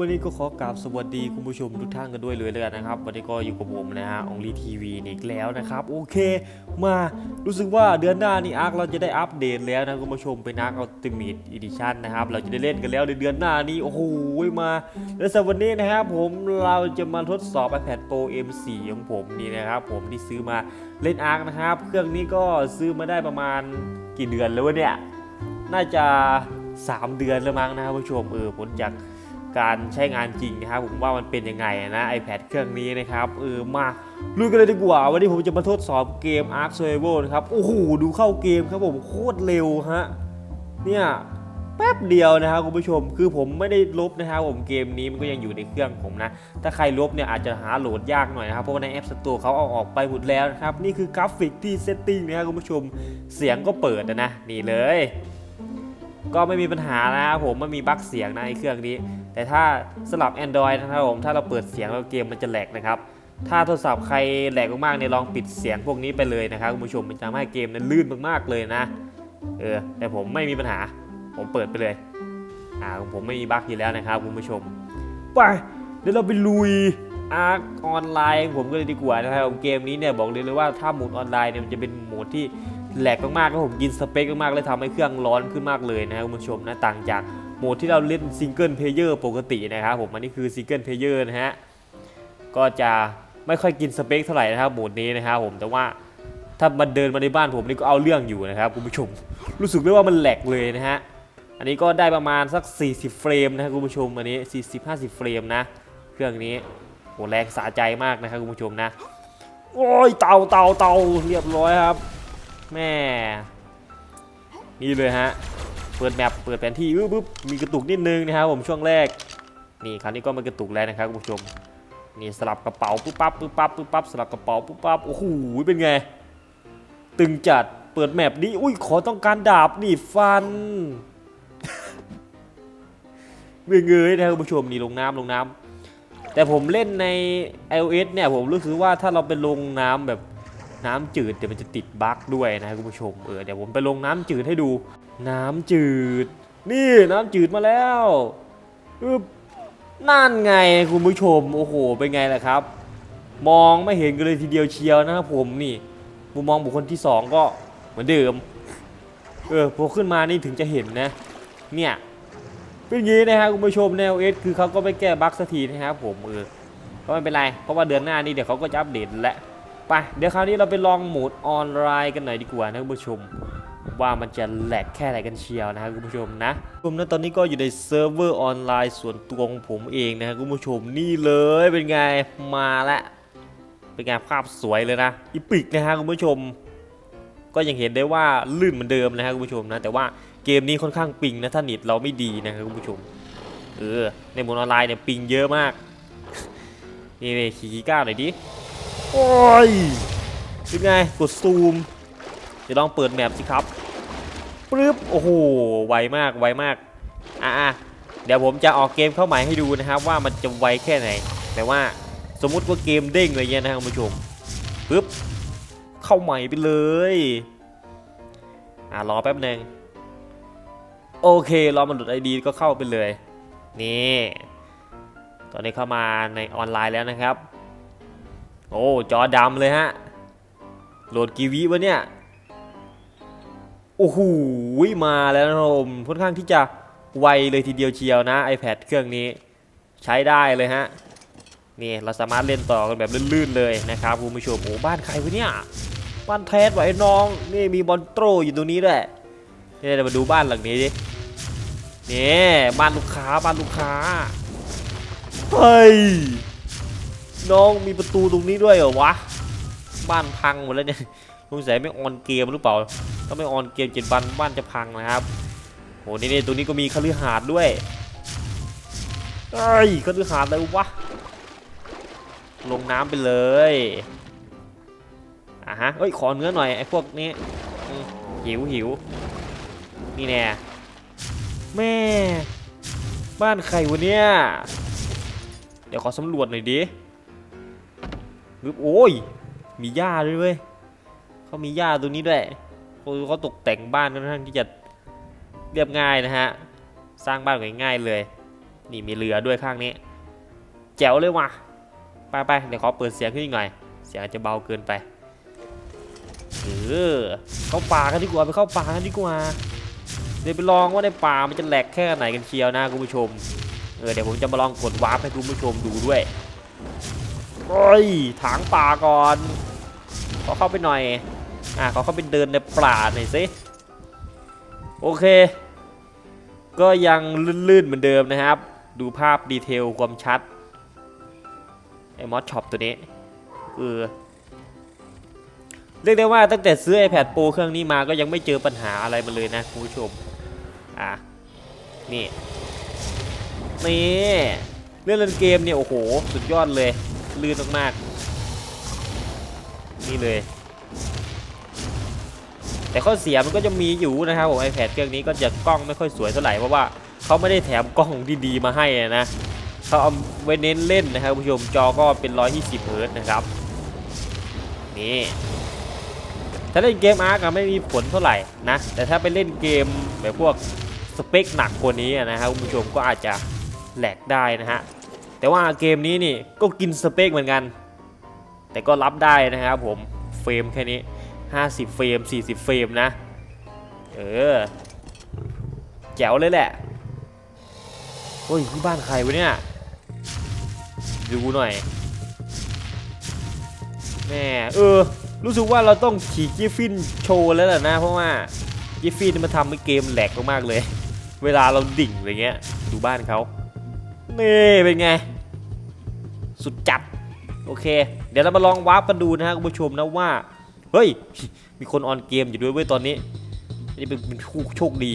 วันนี้ก็ขอกราบสวัสดีคุณผู้ชมทุกท่านกันด้วยเลยแล้วกันนะครับ วันนี้ก็อยู่กับผมนะฮะองลีทีวีอีกแล้วนะครับ โอเค มารู้สึกว่าเดือนหน้านี่อาร์คเราจะได้อัปเดตแล้วนะคุณผู้ชมเป็นอาร์คอัลติเมทอีดิชั่นนะครับ เราจะได้เล่นกันแล้วในเดือนหน้านี้โอ้โหมาและสำหรับวันนี้นะครับผมเราจะมาทดสอบ iPad Pro M4 ของผมนี่นะครับ ผมที่ซื้อมาเล่นอาร์คนะครับ เครื่องนี้ก็ซื้อมาได้ประมาณกี่เดือนแล้วเนี่ยน่าจะ 3 เดือนแล้วมั้งนะครับผู้ชมเออผลจาก การใช้งานจริงนะครับผมว่ามันเป็นยังไงนะ iPad เครื่องนี้นะครับเออมาลุยกันเลยดีกว่า วันนี้ผมจะมาทดสอบเกม Ark Survival นะครับโอ้โหดูเข้าเกมครับผมโคตรเร็วฮะเนี่ยแป๊บเดียวนะครับคุณผู้ชมคือผมไม่ได้ลบนะครับผมเกมนี้มันก็ยังอยู่ในเครื่องผมนะ ถ้าใครลบเนี่ยอาจจะหาโหลดยากหน่อยนะครับเพราะว่าใน App Store เขาเอาออกไปหมดแล้วนะครับนี่คือกราฟิกที่เซตติ้งนะครับคุณผู้ชมเสียงก็เปิดนะนี่เลย ก็ไม่มีปัญหานะครับผมไม่มีบั๊กเสียงนะไอ้เครื่องนี้ แต่ถ้าสลับ Android นะครับผมถ้าเราเปิดเสียงแล้วเกมมันจะแหลกนะครับถ้าโทรศัพท์ใครแหลกมากๆเนี่ยลองปิดเสียงพวกนี้ไปเลยนะครับคุณผู้ชมมันจะทำให้เกมนั้นลื่นมากๆเลยนะเออแต่ผมไม่มีปัญหา ผมเปิดไปเลยอ่าผมไม่มีบั๊กอยู่แล้วนะครับคุณผู้ชมไปเดี๋ยวเราไปลุยอาร์ออนไลน์ผมก็เลยดีกว่านะครับเกมนี้เนี่ยบอกเลยเลยว่าถ้าโหมดออนไลน์เนี่ยมันจะเป็นโหมดที่ แหลกมากๆแล้วผมกินสเปคมากๆเลยทำให้เครื่องร้อนขึ้นมากเลยนะครับคุณผู้ชมนะต่างจากโหมดที่เราเล่นซิงเกิลเพลเยอร์ปกตินะครับผมอันนี้คือซิงเกิลเพลเยอร์นะฮะก็จะไม่ค่อยกินสเปคเท่าไหร่นะครับโหมดนี้นะครับผมแต่ว่าถ้ามันเดินมาในบ้านผมนี่ก็เอาเรื่องอยู่นะครับคุณผู้ชม รู้สึกเลยว่ามันแหลกเลยนะฮะอันนี้ก็ได้ประมาณสัก 40 เฟรมนะครับคุณผู้ชมอันนี้ 40-50 เฟรมนะ เครื่องนี้โหแรงสะใจมากนะครับคุณผู้ชมนะ โอ้ยเตาเตาเตาเรียบร้อยครับ แม่นี่เลยฮะ เปิดแมปเปิดแผนที่ปึ๊บปึ๊บมีกระตุกนิดนึงนะครับผมช่วงแรก นี่คราวนี้ก็ม่กระตุกแล้วนะครับคุณผู้ชม นี่สลับกระเป๋าปุ๊บปั๊บปุ๊บปั๊บปุ๊บปั๊บสลับกระเป๋าปุ๊บปั๊บโอ้โหเป็นไง ตึงจัด เปิดแมปนี้อุ้ยขอต้องการดาบนี่ฟันเงยเงยนะครับคุณผู้ชมนี่ลงน้ำลงน้ำแต่ผมเล่นใน iOS เนี่ยผมรู้สึกว่าถ้าเราไปลงน้ำแบบ น้ำจืดเดี๋ยวมันจะติดบั๊กด้วยนะคุณผู้ชมเออเดี๋ยวผมไปลงน้ำจืดให้ดู น้ำจืด นี่น้ำจืดมาแล้วอึบนั่นไงคุณผู้ชมโอ้โหเป็นไงล่ะครับ มองไม่เห็นกันเลยทีเดียวเชียวนะครับผมนี่มุมมองบุคคลที่สองก็เหมือนเดิมเออพอขึ้นมานี่ถึงจะเห็นนะ เนี่ยเป็นอย่างนี้นะครับคุณผู้ชมแนวเอสคือเขาก็ไม่แก้บั๊กสักทีนะครับผมเออก็ไม่เป็นไรเพราะว่าเดือนหน้านี่เดี๋ยวเขาก็จะอัปเดตแล้ว ไปเดี๋ยวคราวนี้เราไปลองโหมดออนไลน์กันหน่อยดีกว่านะคุณผู้ชม ว่ามันจะแหลกแค่ไหนกันเชียวนะครับคุณผู้ชมนะผมนะตอนนี้ก็อยู่ในเซิร์ฟเวอร์ออนไลน์ส่วนตัวของผมเองนะครับคุณผู้ชมนี่เลยเป็นไงมาแล้วเป็นไงภาพสวยเลยนะอีปิกนะฮะคุณผู้ชม ก็ยังเห็นได้ว่าลื่นเหมือนเดิมนะครับคุณผู้ชมนะแต่ว่าเกมนี้ค่อนข้างปิงนะถ้าเน็ตเราไม่ดีนะครับคุณผู้ชมเออในโหมดออนไลน์เนี่ยปิงเยอะมากนี่นี่ขี่กีก้าวหน่อยดิ โอ้ยเป็นไง กดซูมเดี๋ยวลองเปิดแมปสิครับปึ๊บ โอ้โห ไวมาก ไวมาก อะเดี๋ยวผมจะออกเกมเข้าใหม่ให้ดูนะครับ ว่ามันจะไวแค่ไหน แต่ว่าสมมุติว่าเกมเด้งอะไรเงี้ยนะครับคุณผู้ชมปึ๊บ เข้าใหม่ไปเลย อะรอแป๊บหนึ่งโอเค รอมันหลุดไอดีก็เข้าไปเลย นี่ ตอนนี้เข้ามาในออนไลน์แล้วนะครับ โอ้ จอดำเลยฮะ โหลดกีวิวะเนี่ย โอ้โหมาแล้วนะผมค่อนข้างที่จะไวเลยทีเดียวเชียวนะ iPad เครื่องนี้ใช้ได้เลยฮะ นี่เราสามารถเล่นต่อกันแบบลื่นๆเลยนะครับคุณผู้ชมโอ้บ้านใครวะเนี่ย บ้านแทสไว้น้อง นี่มีบอลโตรอยู่ตรงนี้ด้วยนี่เดี๋ยวมาดูบ้านหลังนี้ดินี่บ้านลูกค้าบ้านลูกค้าเฮ้ย น้องมีประตูตรงนี้ด้วยเหรอวะ บ้านพังหมดแล้วเนี่ยสงสัยไม่ออนเกมหรือเปล่า ถ้าไม่ออนเกมเจ็ดวันบ้านจะพังนะครับโหนี่นี่ตรงนี้ก็มีคฤหาสน์ด้วยเอ้ยคฤหาสน์อะไรวะ ลงน้ำไปเลยอะฮะเอ้ยขอเนื้อหน่อยไอ้พวกนี้หิวหิวนี่แน่แม่ บ้านใครวะเนี่ย เดี๋ยวขอสำรวจหน่อยดิ ปึ๊บโอ้ย มีหญ้าด้วยเว้ยเขามีหญ้าตรงนี้ด้วยเขาเขาตกแต่งบ้านค่อนข้างที่จะเรียบง่ายนะฮะ สร้างบ้านง่ายๆเลย นี่มีเรือด้วยข้างนี้ แจ๋วเลยว่ะ ไปไปเดี๋ยวขอเปิดเสียงขึ้นอีกหน่อย เสียงอาจจะเบาเกินไป เออ เข้าป่ากันดีกว่าไปเข้าป่ากันดีกว่า เดี๋ยวไปลองว่าในป่ามันจะแหลกแค่ไหนกันเชียวนะคุณผู้ชม เออเดี๋ยวผมจะมาลองกดวาร์ปให้คุณผู้ชมดูด้วย โอ้ยถางป่าก่อนขอเข้าไปหน่อย อะขอเข้าไปเดินในป่าหน่อยสิ โอเค ก็ยังลื่นๆเหมือนเดิมนะครับ ดูภาพดีเทลความชัด ไอ้มอสช็อปตัวนี้เออเรียกได้ว่าตั้งแต่ซื้อ iPad Pro เครื่องนี้มาก็ยังไม่เจอปัญหาอะไรมาเลยนะคุณผู้ชม อะ นี่ นี่ เรื่องเล่นเกมเนี่ย โอ้โห สุดยอดเลย ลื่นมากๆนี่เลย แต่ข้อเสียมันก็จะมีอยู่นะครับผม iPad เครื่องนี้ก็จะกล้องไม่ค่อยสวยเท่าไหร่เพราะว่าเขาไม่ได้แถมกล้องที่ดีมาให้นะเขาเอาไว้เน้นเล่นนะครับคุณผู้ชมจอก็เป็น 120เฮิร์ตนะครับนี่ถ้าเล่นเกมอาร์กไม่มีผลเท่าไหร่นะแต่ถ้าไปเล่นเกมแบบพวกสเปคหนักกว่านี้นะครับคุณผู้ชมก็อาจจะแหลกได้นะฮะ แต่ว่าเกมนี้นี่ก็กินสเปคเหมือนกัน แต่ก็รับได้นะครับผมเฟรมแค่นี้ 50 เฟรม 40 เฟรมนะ เออ แจ๋วเลยแหละโอ้ยที่บ้านใครวะเนี่ย ดูหน่อยแม่เออ รู้สึกว่าเราต้องขี่กิฟฟินโชว์แล้วแหละนะ เพราะว่ากิฟฟินมันทำให้เกมแหลกมากๆเลย เวลาเราดิ่งอะไรเงี้ย ดูบ้านเขานี่เป็นไง สุดจัด โอเค เดี๋ยวเรามาลองวาร์ปกันดูนะฮะคุณผู้ชมนะว่า เฮ้ย มีคนออนเกมอยู่ด้วยเว้ยตอนนี้ นี่เป็นโชคดี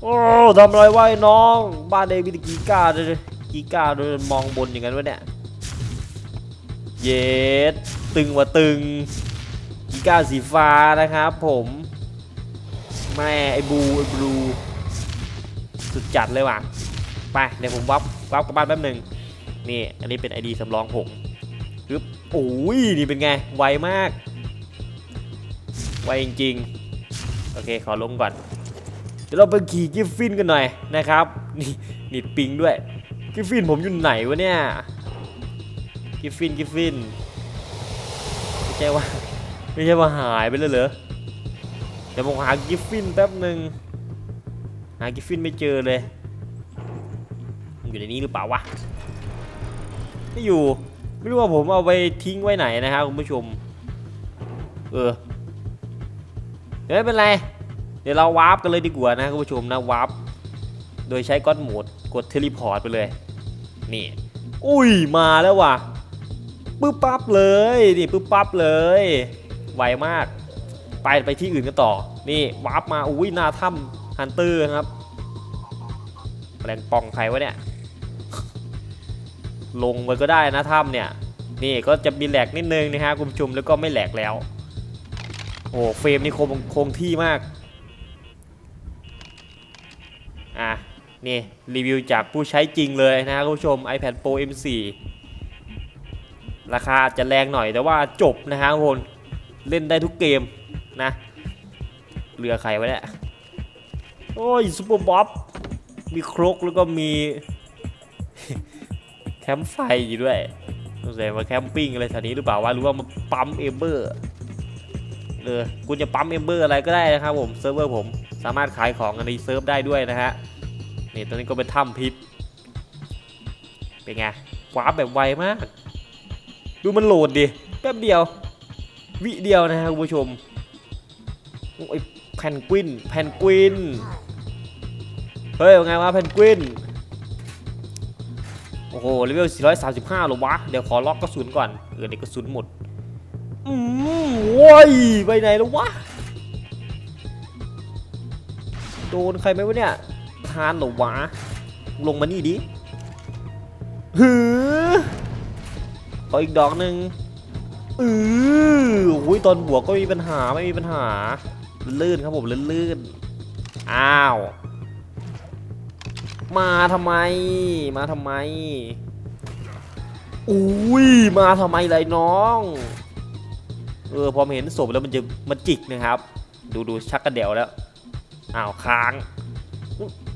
โอ้ทำอะไรวะไอ้น้อง บ้านเดวิดกีก้าเลยกีก้าเดินมองบนอย่างนั้นวะเนี่ย เย็ดตึงว่าตึงกีก้าสีฟ้านะครับผมแม่ไอ้บูไอ้บลูสุดจัดเลยว่ะ ไป เดี๋ยวผมวับวับกลับบ้านแป๊บหนึ่ง นี่ อันนี้เป็น ID สำรองผมปึ๊บโอ้ยนี่เป็นไง ไวมาก ไวจริงๆ โอเค ขอลงก่อน เดี๋ยวเราไปขี่กิฟฟินกันหน่อยนะครับ นี่นิดปิงด้วย กิฟฟินผมอยู่ไหนวะเนี่ย กิฟฟิน กิฟฟิน ไม่ใช่ว่า ไม่ใช่ว่าหายไปเลยเหรอ เดี๋ยวผมหากิฟฟินแป๊บหนึ่งหากิฟฟินไม่เจอเลย อยู่ในนี้หรือเปล่าวะ ไม่อยู่ ไม่รู้ว่าผมเอาไปทิ้งไว้ไหนนะครับคุณผู้ชม เออเดี๋ยวไม่เป็นไร เดี๋ยวเราวาร์ปกันเลยดีกว่านะคุณผู้ชมนะวาร์ปโดยใช้ก้อนโหมดกดเทเลพอร์ตไปเลย นี่ อุ้ยมาแล้วว่ะปึ๊บปั๊บเลยนี่ปึ๊บปั๊บเลยไวมาก ไปไปที่อื่นกันต่อ นี่วาร์ปมาอุ้ยหน้าถ้ำฮันเตอร์ครับแปลงปองใครวะเนี่ย ลงไปก็ได้นะถ้ำเนี่ย นี่ก็จะมีแหลกนิดนึงนะฮะคุณผู้ชมแล้วก็ไม่แหลกแล้ว โอ้เฟรมนี่คงคงที่มาก อะ นี่ รีวิวจากผู้ใช้จริงเลยนะคุณผู้ชม iPad Pro M4 ราคาจะแรงหน่อยแต่ว่าจบนะฮะทุกคนเล่นได้ทุกเกมนะเรือใครไวะเนี่ยโอ้ยซูเปอร์บ๊อบมีครกแล้วก็มี แคมป์ไฟอยู่ด้วยสงสัยมาแคมปิ้งอะไรแถวนี้หรือเปล่าวะหรือว่ามาปั๊มเอมเบอร์เออคุณจะปั๊มเอมเบอร์อะไรก็ได้นะครับผมเซิร์ฟเวอร์ผมสามารถขายของกันในเซิร์ฟได้ด้วยนะฮะนี่ตอนนี้ก็เป็นถ้ำพิษเป็นไงวาร์ปแบบไวมาก ดูมันโหลดดิแป๊บเดียว วิเดียวนะฮะคุณผู้ชมโอ้ยแพนกวินแพนกวินเฮ้ยว่าไงวะแพนกวิน โอ้โหเลเวล435หรอวะ เดี๋ยวขอล็อกกระสุนก่อน เออเดี๋ยวกระสุนหมด อืมโว้ย ไปไหนแล้ววะ โดนใครไหมวะเนี่ย ทานหรอวะ ลงมานี่ดิหือขออีกดอกหนึ่งอือโอ้ยตอนบวกก็มีปัญหาไม่มีปัญหา ลื่นครับผมลื่นๆอ้าว มาทำไม มาทำไม อุ้ย มาทำไมเลยน้อง เออ พอเห็นศพแล้วมันจะมันจิกนะครับ ดูดูชักกระเดี่ยวแล้ว อ้าวค้าง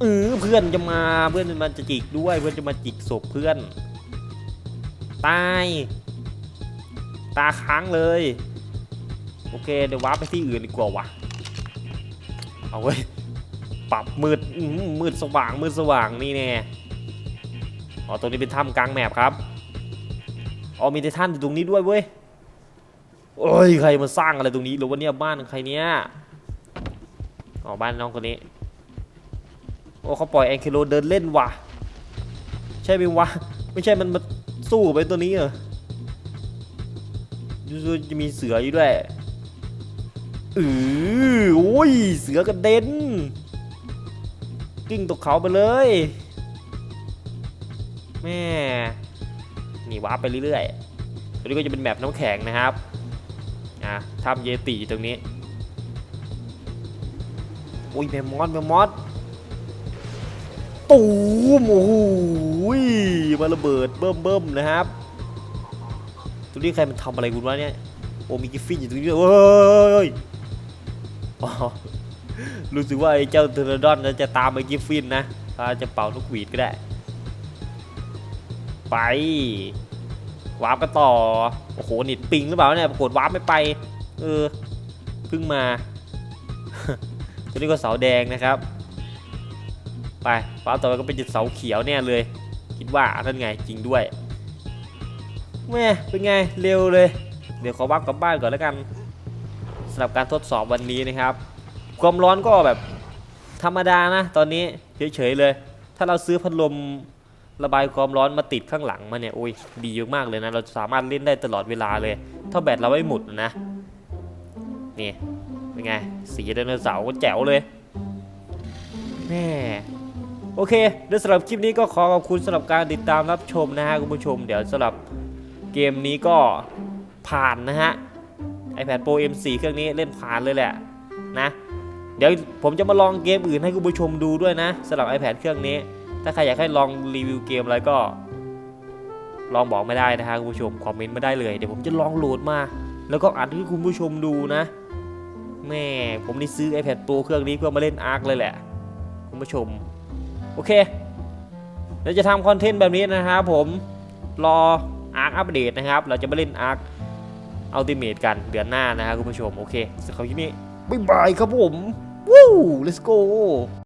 เออเพื่อนจะมา เพื่อนมันจะจิกด้วย เพื่อนจะมาจิกศพเพื่อน ตาย ตาค้างเลย โอเค เดี๋ยววาร์ปไปที่อื่นดีกว่าวะเอาเว้ย ปรับมืดมืดสว่างมืดสว่างนี่แน่อ๋อตรงนี้เป็นถ้ำกลางแมปครับอ๋อมีไททันอยู่ตรงนี้ด้วยเว้ยโอ้ยใครมาสร้างอะไรตรงนี้หรือว่าเนี่ยบ้านใครเนี่ยอ๋อบ้านน้องคนนี้โอ้เขาปล่อยแองเคโลเดินเล่นว่ะใช่ไหมวะไม่ใช่มันมาสู้กับไอ้ตัวนี้เหรอดูๆจะมีเสืออยู่ด้วยอือโอ้ยเสือกระเด็น กิ้งตกเขาไปเลยแม่นี่วาร์ปไปเรื่อยๆตัวนี้ก็จะเป็นแมปน้ำแข็งนะครับอะทำเยติอยู่ตรงนี้อุ้ยแมมมอสแมมมอสตูมโอ้โหยมาระเบิดเบิ่มเบิ่มๆนะครับตัวนี้ใครมันทำอะไรกูวะเนี่ยโอ้มีกิฟฟินอยู่ตรงนี้ด้วยเฮ้ยอ๋อ รู้สึกว่าไอ้เจ้าเทอร์ดอนจะตามไอ้กิฟฟินนะอาจจะเป่านกหวีดก็ได้ ไป วาร์ปกันต่อ โอ้โหนิดปิงหรือเปล่าเนี่ยปรากฏวาร์ปไม่ไป เออ เพิ่งมา ตัวนี้ก็เสาแดงนะครับ ไปฟ้าต่อไปก็เป็นจุดเสาเขียวเนี่ยเลย คิดว่านั่นไงจริงด้วยแม่เป็นไงเร็วเลย เดี๋ยวขอวับกลับบ้านก่อนแล้วกันสำหรับการทดสอบวันนี้นะครับ ความร้อนก็แบบธรรมดานะ ตอนนี้เฉยๆเลย ถ้าเราซื้อพัดลมระบายความร้อนมาติดข้างหลังมาเนี่ยโอ้ยดีมากเลยนะ เราสามารถเล่นได้ตลอดเวลาเลยถ้าแบตเราไม่หมดนะ นี่เป็นไง สีไดโนเสาร์ก็แจ๋วเลยแม่โอเคเดี๋ยวสำหรับคลิปนี้ก็ขอขอบคุณสำหรับการติดตามรับชมนะฮะคุณผู้ชม เดี๋ยวสำหรับเกมนี้ก็ผ่านนะฮะ iPad Pro M4 เครื่องนี้เล่นผ่านเลยแหละนะ เดี๋ยวผมจะมาลองเกมอื่นให้คุณผู้ชมดูด้วยนะสำหรับ iPad เครื่องนี้ ถ้าใครอยากให้ลองรีวิวเกมอะไรก็ ลองบอกไม่ได้นะฮะคุณผู้ชมคอมเมนต์ไม่ได้เลยเดี๋ยวผมจะลองโหลดมา แล้วก็อัดให้คุณผู้ชมดูนะแม่ผมนี่ซื้อ iPad Pro เครื่องนี้เพื่อมาเล่น Ark เลยแหละ คุณผู้ชม โอเคเราจะทำคอนเทนต์แบบนี้นะครับผมรอ Ark อัปเดตนะครับ เราจะมาเล่น Ark Ultimate กันเดือนหน้านะครับคุณผู้ชม โอเคสำหรับคลิปนี้บ๊ายบายครับผม วู้ let's go